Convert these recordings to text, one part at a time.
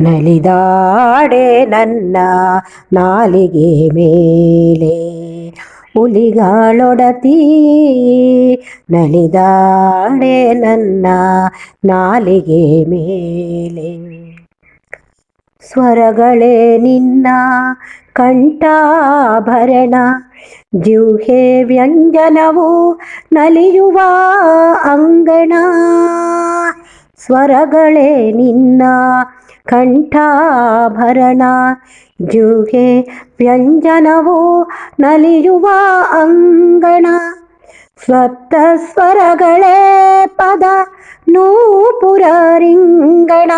ನಲಿದಾಡೆ ನನ್ನ ನಾಲಿಗೆ ಮೇಲೆ. ಹುಲಿಗಾಳೊಡತಿ ನಲಿದಾಡೆ ನನ್ನ ನಾಲಿಗೆ ಮೇಲೆ. ಸ್ವರಗಳೇ ನಿನ್ನ ಕಂಠಾಭರಣ ಜಿಹ್ವೆ ವ್ಯಂಜನವು ನಲಿಯುವ ಅಂಗಣ. ಸ್ವರಗಳೇ ನಿನ್ನ ಕಂಠಾಭರಣ. ಜುಗೆ ವ್ಯಂಜನವು ನಲಿಯುವ ಅಂಗಣ. ಸ್ವಪ್ತ ಸ್ವರಗಳೇ ಪದ ನೂಪುರರಿಂಗಣ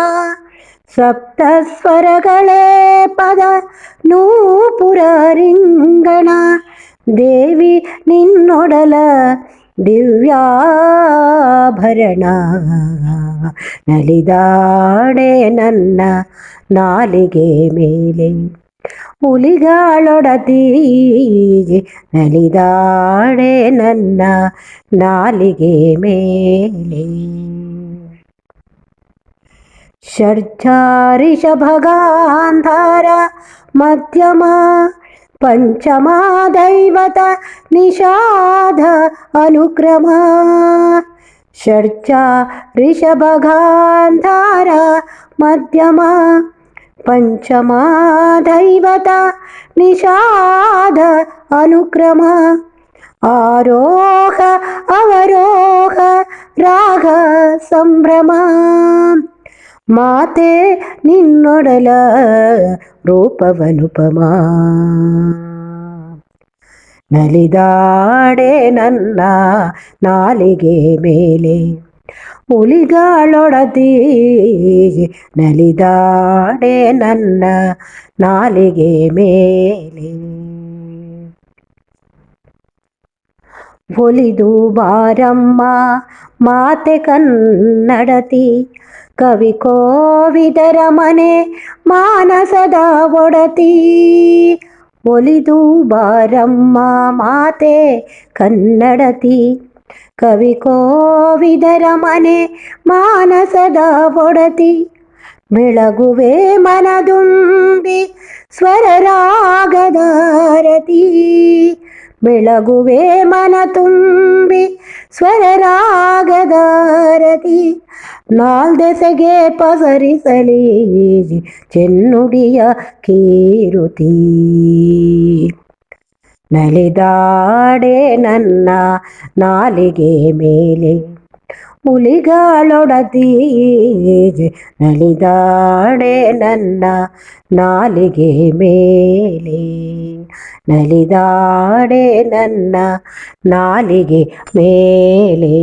ಸಪ್ತ ಸ್ವರಗಳೇ ಪದ ನೂಪುರ ರಿಂಗಣ. ದೇವಿ ನಿನ್ನೊಡಲ ದಿವ್ಯಾಭರಣ ನಲಿದಾಡೆ ನನ್ನ ನಾಲಿಗೆ ಮೇಲೆ ಹುಲಿಗಾಳೊಡತಿ ನಲಿದಾಡೆ ನನ್ನ ನಾಲಿಗೆ ಮೇಲೆ ಷಡ್ಚಾರಿಷಭಗಾಂಧಾರ ಮಧ್ಯಮ పంచమా దైవత నిషాద అనుక్రమా షర్చా ऋषभगान्धार मध्यमा पञ्चमा दैवता निषाद अनुक्रमा आरोह अवरोह राग सम्भ्रमा ಮಾತೆ ನಿನ್ನೊಡಲ ರೂಪವನುಪಮ. ನಲಿದಾಡೆ ನನ್ನ ನಾಲಿಗೆ ಮೇಲೆ ಹುಲಿಗಾಳೊಡತಿ ನಲಿದಾಡೆ ನನ್ನ ನಾಲಿಗೆ ಮೇಲೆ ಒಲಿದು ಬಾರಮ್ಮ, ಮಾತೆ ಕನ್ನಡತಿ. ಕವಿ ಕೋವಿದರ ಮನೆ, ಮಾನಸದ ಒಡತಿ. ಒಲಿದು ಬಾರಮ್ಮ, ಮಾತೆ ಕನ್ನಡತಿ. ಕವಿ ಕೋವಿದರ ಮನೆ, ಮಾನಸದ ಒಡತಿ. ಬೆಳಗುವೆ ಮನದುಂಬಿ ಸ್ವರರಾಗದಾರತಿ ಬೆಳಗುವೆ ಮನ ತುಂಬಿ ಸ್ವರರಾಗದಾರತಿ ನಾಲ್ದೆಸೆಗೆ ಪಸರಿಸಲಿ ಚೆನ್ನುಡಿಯ ಕೀರುತಿ. ನಲಿದಾಡೆ ನನ್ನ ನಾಲಿಗೆ ಮೇಲೆ ಹುಲಿಗಾಳೊಡತಿ ನಲಿದಾಡೆ ನನ್ನ ನಾಲಿಗೆ ಮೇಲೆ ನಲಿದಾಡೆ ನನ್ನ ನಾಲಿಗೆ ಮೇಲೆ